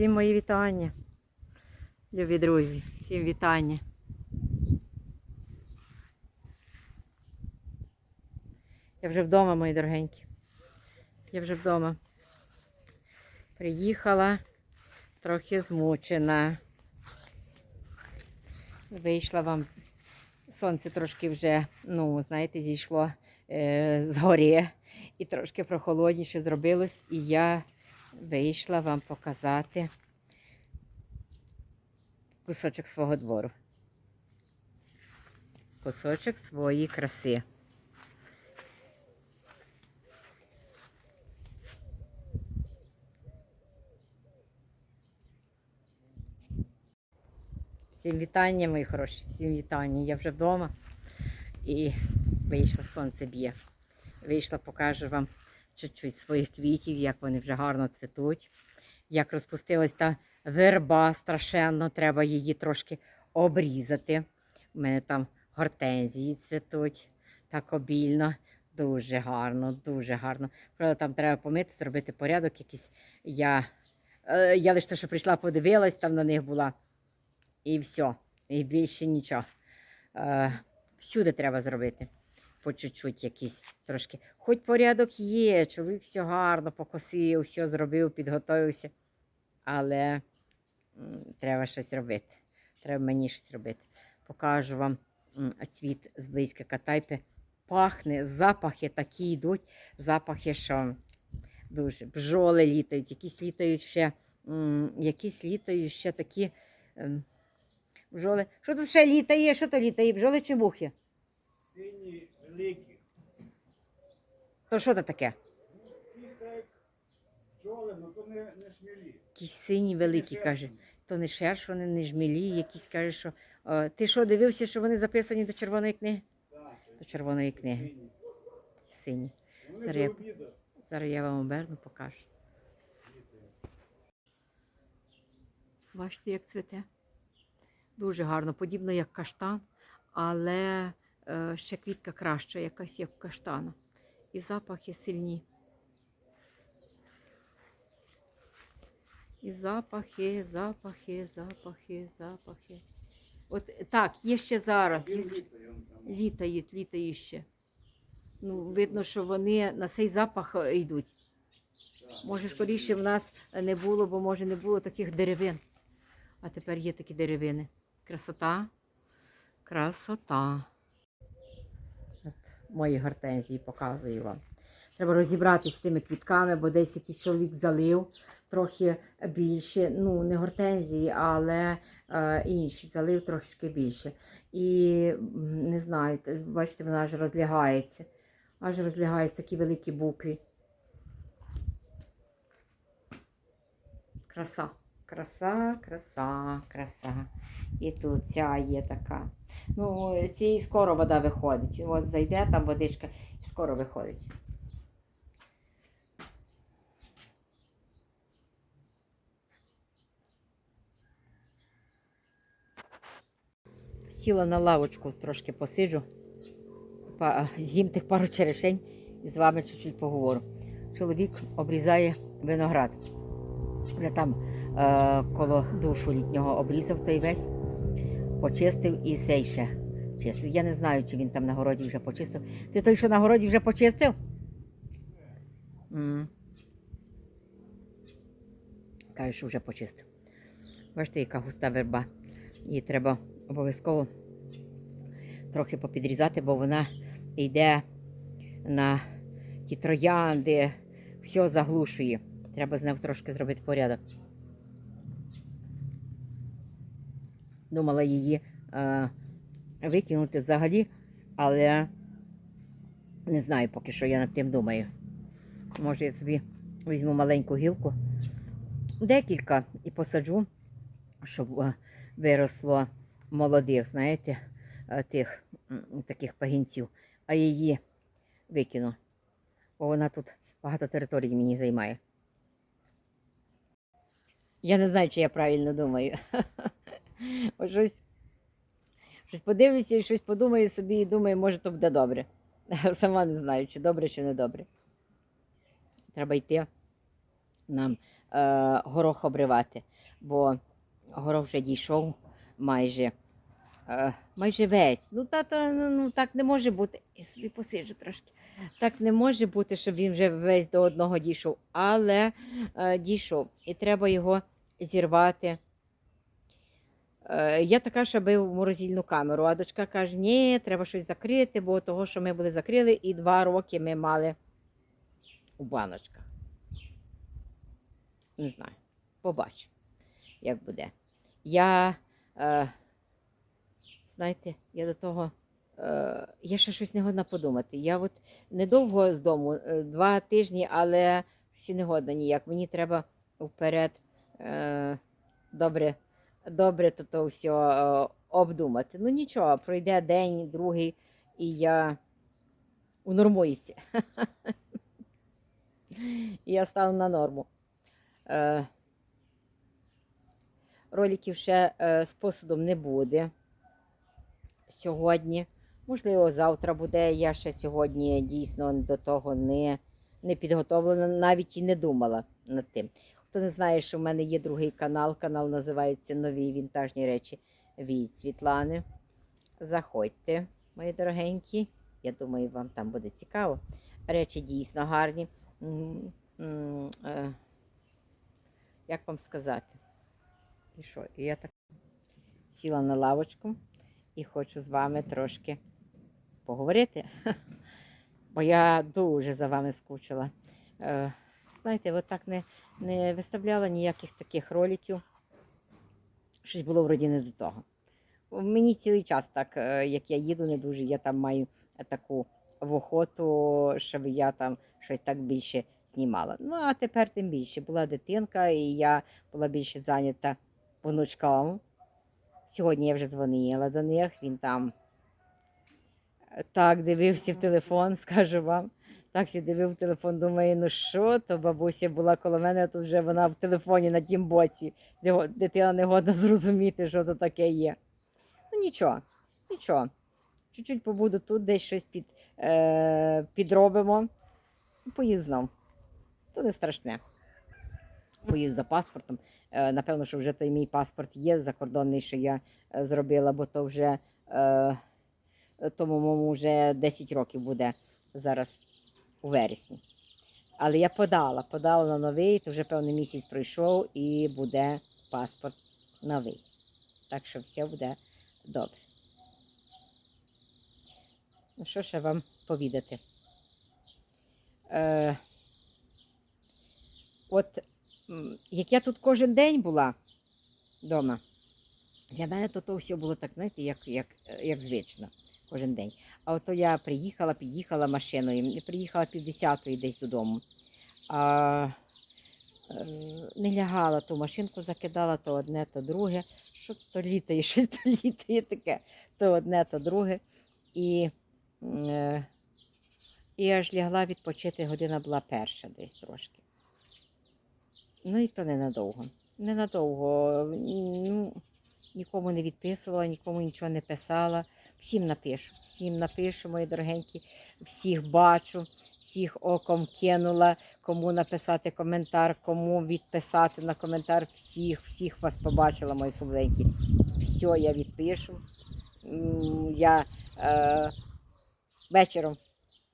Всім мої вітання. Любі друзі, всім вітання. Я вже вдома, мої дорогенькі. Я вже вдома. Приїхала трохи змучена. Вийшла вам. Сонце трошки вже, ну, знаєте, зійшло е, з і трошки прохолодніше зробилось. І я вийшла вам показати кусочок свого двору. Кусочок своєї краси. Всім вітання, мої хороші, всім вітання. Я вже вдома і вийшла, сонце б'є. Вийшла, покажу вам чуть-чуть своїх квітів, як вони вже гарно цвітуть. Як розпустилась та верба страшенно, треба її трошки обрізати. У мене там гортензії цвітуть так обільно. Дуже гарно, дуже гарно. Правда, там треба помити, зробити порядок якийсь. Я, е, я лише що прийшла, подивилась, там на них була. І все. І більше нічого. Е, всюди треба зробити. По чуть-чуть якийсь трошки. Хоч порядок є, чоловік все гарно покосив, все зробив, підготовився. Але треба щось робити. Треба мені щось робити. Покажу вам цвіт зблизька катайпи. Пахне, запахи такі йдуть, запахи, що дуже бджоли літають, якісь літають ще, якісь літають ще такі. ем, Бджоли. Що тут ще літає? Що то літає? Бджоли чи мухи? Сині великі. То що то таке? Якісь так бджоли, але то не, не шмілі. Якісь сині великі, каже. То не шерш, вони не жмілі, якісь каже, що. О, ти що, дивився, що вони записані до червоної книги? Так, До червоної книги. сині. Сині. Вони Зараз я- до обіду Зараз я вам оберну, покажу. Бачите, як цвіте? Дуже гарно, подібно як каштан, але е, ще квітка краща, якась як каштана. І запахи сильні. І запахи, запахи, запахи, запахи. От так, є ще зараз. Є, літає, літають, літають ще. Ну, видно, що вони на цей запах е, йдуть. Може, скоріше в нас не було, бо може не було таких деревин. А тепер є такі деревини. Красота. Красота. Мої гортензії показую вам. Треба розібратися з тими квітками, бо десь якийсь чоловік залив трохи більше. Ну, не гортензії, але е, інші залив трошки більше. І не знаю, бачите, вона аж розлягається. Аж розлягається такі великі буклі. Краса. Краса, краса, краса. І тут ця є така. Ну, цієї скоро вода виходить. От зайде там водичка і скоро виходить. Сіла на лавочку, трошки посиджу, з'їм тих пару черешень і з вами чуть-чуть поговорю. Чоловік обрізає виноград. Вже там коло душу літнього обрізав той весь, почистив і сей ще чистив. Я не знаю, чи він там на городі вже почистив. Ти той, що на городі вже почистив? Каже, що вже почистив. Бачите, яка густа верба. Її треба обов'язково трохи попідрізати, бо вона йде на ті троянди, все заглушує. Треба з ним трошки зробити порядок. Думала її е, викинути взагалі, але не знаю поки що я над тим думаю. Може, я собі візьму маленьку гілку, декілька і посаджу, щоб е, виросло молодих, знаєте, е, тих таких пагінців, а її викину. Бо вона тут багато території мені займає. Я не знаю, чи я правильно думаю. От щось, щось подивлюся і щось подумаю собі і думаю, може, то буде добре. Сама не знаю, чи добре, чи не добре. Треба йти нам е, горох обривати, бо горох вже дійшов майже, е, майже весь. Ну, тата, ну так не може бути. Я собі посиджу трошки. Так не може бути, щоб він вже весь до одного дійшов, але е, дійшов. І треба його зірвати. Е, я така, що бив в морозильну камеру, а дочка каже, ні, треба щось закрити, бо того, що ми були закрили, і два роки ми мали у баночках. Не знаю. Побачимо, як буде. Я, е, знаєте, я до того, е, я ще щось не годна подумати. Я от недовго з дому, е, два тижні, але всі не годна ніяк. Мені треба вперед е, добре, добре то, то все обдумати. Ну нічого, пройде день, другий, і я унормуюся. Я стану на норму. Е, роликів ще е, з посудом не буде сьогодні. Можливо, завтра буде. Я ще сьогодні дійсно до того не, не підготовлена, навіть і не думала над тим. Хто не знає, що в мене є другий канал, канал називається Нові вінтажні речі від Світлани. Заходьте, мої дорогенькі. Я думаю, вам там буде цікаво. Речі дійсно гарні. Е, Як вам сказати? І що? І я так сіла на лавочку і хочу з вами трошки поговорити. Бо я дуже за вами скучила. Знаєте, от так не, не виставляла ніяких таких роликів. Щось було вроді не до того. Мені цілий час так, е, як я їду, не дуже, я там маю таку в охоту, щоб я там щось так більше знімала. Ну, а тепер тим більше. Була дитинка, і я була більше зайнята внучком. Сьогодні я вже дзвонила до них, він там е, так дивився в телефон, скажу вам. Так ще дивив телефон, думаю, ну що, то бабуся була коло мене, тут вже вона в телефоні на тім боці. Дитина не годна зрозуміти, що то таке є. Ну нічого, нічого. Чуть-чуть побуду тут, десь щось під, е, підробимо. Поїду знов. То не страшне. Поїду за паспортом. Е, напевно, що вже той мій паспорт є закордонний, що я е, зробила, бо то вже е, тому вже 10 років буде зараз у вересні. Але я подала, подала на новий, то вже певний місяць пройшов і буде паспорт новий. Так що все буде добре. Ну, що ще вам повідати? Е, от як я тут кожен день була вдома, для мене то, то все було так, знаєте, як, як, як звично кожен день. А ото я приїхала, під'їхала машиною, приїхала пів десятої десь додому. А, е, не лягала, ту машинку закидала, то одне, то друге. Що то літає, щось то літає таке, то одне, то друге. І, е, і аж лягла відпочити, година була перша десь трошки. Ну і то ненадовго. Ненадовго. Ну, нікому не відписувала, нікому нічого не писала. Всім напишу, всім напишу, мої дорогенькі, всіх бачу, всіх оком кинула, кому написати коментар, кому відписати на коментар, всіх, всіх вас побачила, мої солоденькі. Все, я відпишу. Я е, вечором,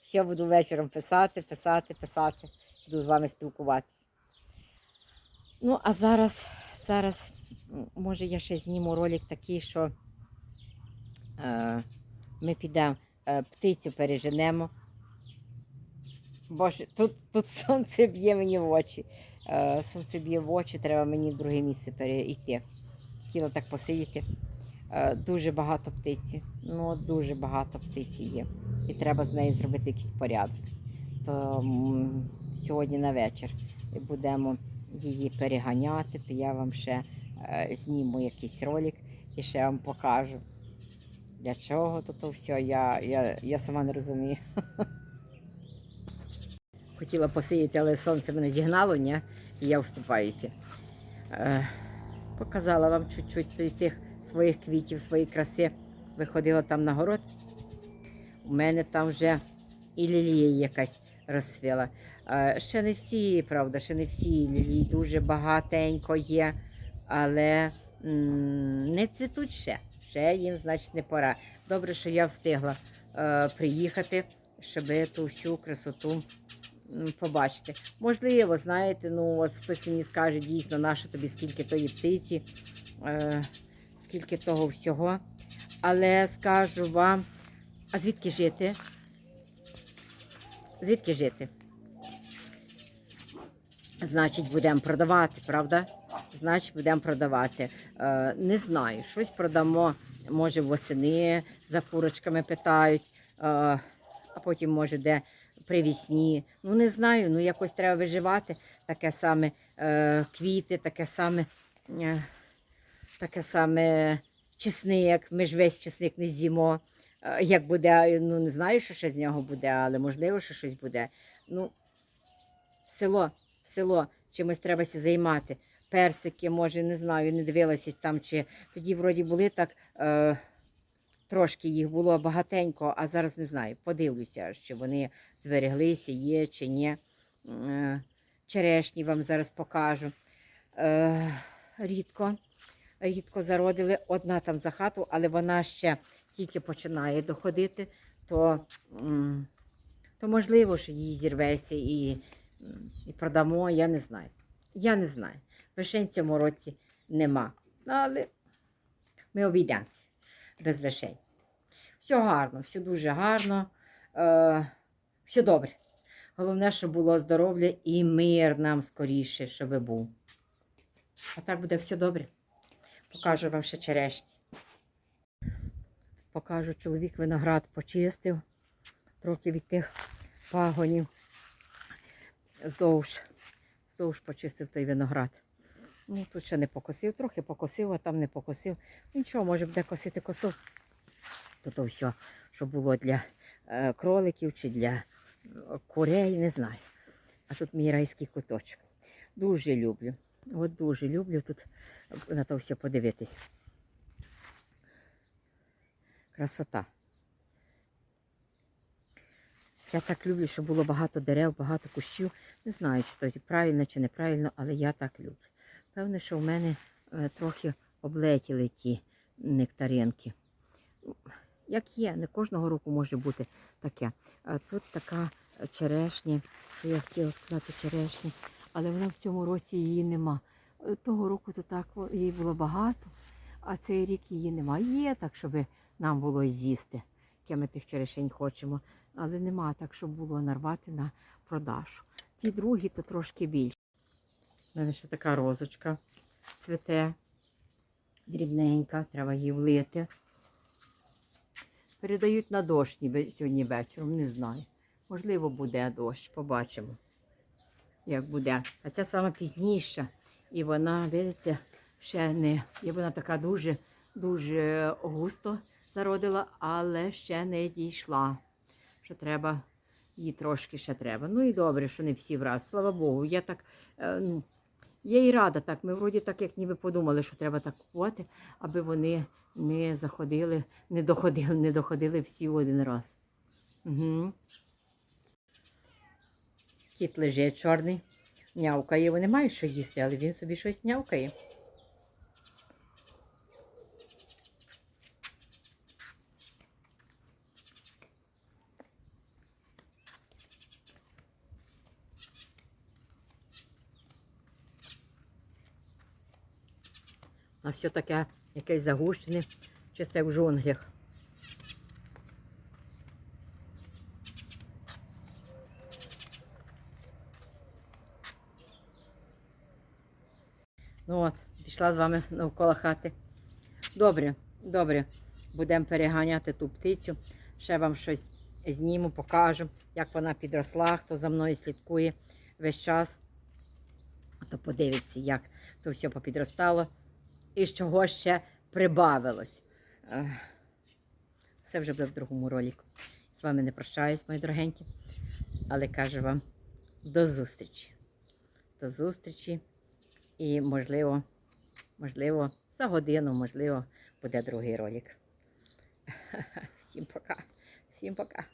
все буду вечором писати, писати, писати, буду з вами спілкуватися. Ну, а зараз, зараз, може, я ще зніму ролик такий, що ми підемо е, птицю переженемо. Боже, тут, тут сонце б'є мені в очі. Е, сонце б'є в очі, треба мені в друге місце перейти. Хотіла так посидіти. Е, дуже багато птиці. Ну, дуже багато птиці є. І треба з нею зробити якийсь порядок. То сьогодні на вечір будемо її переганяти, то я вам ще е, зніму якийсь ролик і ще вам покажу. Для чого то, то все, я, я, я сама не розумію. Хотіла посидіти, але сонце мене зігнало, ні? і я вступаюся. Е, показала вам чуть-чуть тих своїх квітів, своєї краси. Виходила там на город. У мене там вже і лілія якась розцвіла. Е, Ще не всі, правда, ще не всі лілії дуже багатенько є, але м, не цвітуть ще. Ще їм, значить, не пора. Добре, що я встигла е, приїхати, щоб ту всю красоту побачити. Можливо, знаєте, ну от хтось мені скаже дійсно, нащо тобі скільки тої птиці, е, скільки того всього. Але скажу вам, а звідки жити? Звідки жити? Значить, будемо продавати, правда? Значить, будемо продавати. Е, не знаю, щось продамо, може, восени за курочками питають, е, а потім, може, де привісні. Ну, не знаю, ну якось треба виживати. Таке саме е, квіти, таке саме, таке саме чесник. Ми ж весь чесник не з'їмо. Як буде, ну не знаю, що ще з нього буде, але можливо, що щось буде. Ну, село, село, чимось треба займати. Персики, може, не знаю, не дивилася там, чи тоді вроді були так. Е, Трошки їх було багатенько, а зараз не знаю. Подивлюся, чи вони збереглися, є чи ні. Е, Черешні вам зараз покажу. Е, Рідко, рідко зародили. Одна там за хату, але вона ще тільки починає доходити, то, то можливо, що її зірветься і, і продамо, я не знаю. Я не знаю. Вишень в цьому році нема. Ну, Але ми обійдемося без вишень. Все гарно, все дуже гарно, е, все добре. Головне, щоб було здоров'я і мир нам скоріше, щоб був. А так буде все добре. Покажу вам ще черешні. Покажу, чоловік виноград почистив, трохи від тих пагонів. Здовж, здовж почистив той виноград. Ну, тут ще не покосив, трохи покосив, а там не покосив. Нічого, може буде косити косу. То все, що було для е, кроликів чи для е, курей, не знаю. А тут мій райський куточок. Дуже люблю. От дуже люблю тут на то все подивитись. Красота. Я так люблю, щоб було багато дерев, багато кущів. Не знаю, чи то правильно чи неправильно, але я так люблю. Певне, що в мене е, трохи облетіли ті нектаринки. Як є, не кожного року може бути таке. Тут така черешня, що я хотіла сказати черешня, але вона в цьому році її нема. Е, Того року то так її було багато, а цей рік її нема. Є так, щоб нам було з'їсти, яке ми тих черешень хочемо, але нема так, щоб було нарвати на продажу. Ті другі то трошки більше. У мене ще така розочка цвіте, дрібненька, треба її влити. Передають на дощ ніби сьогодні вечором, не знаю. Можливо, буде дощ, побачимо, як буде. А ця сама пізніша. І вона, видите, ще не. І вона така дуже, дуже густо зародила, але ще не дійшла. Що треба, їй трошки ще треба. Ну і добре, що не всі враз. Слава Богу, я так. е, ну, я і рада так. Ми вроді так, як ніби подумали, що треба так купувати, аби вони не заходили, не доходили, не доходили всі в один раз. Угу. Кіт лежить чорний, нявкає. Вони мають що їсти, але він собі щось нявкає. А все таке якесь загущене, чисто як в джунглях. Ну от, пішла з вами навколо хати. Добре, добре. Будемо переганяти ту птицю. Ще вам щось зніму, покажу, як вона підросла, хто за мною слідкує весь час. То подивиться, як то все попідростало і з чого ще прибавилось. Це вже буде в другому ролику. З вами не прощаюсь, мої дорогенькі, але кажу вам до зустрічі. До зустрічі. І, можливо, можливо, за годину, можливо, буде другий ролик. Всім пока. Всім пока.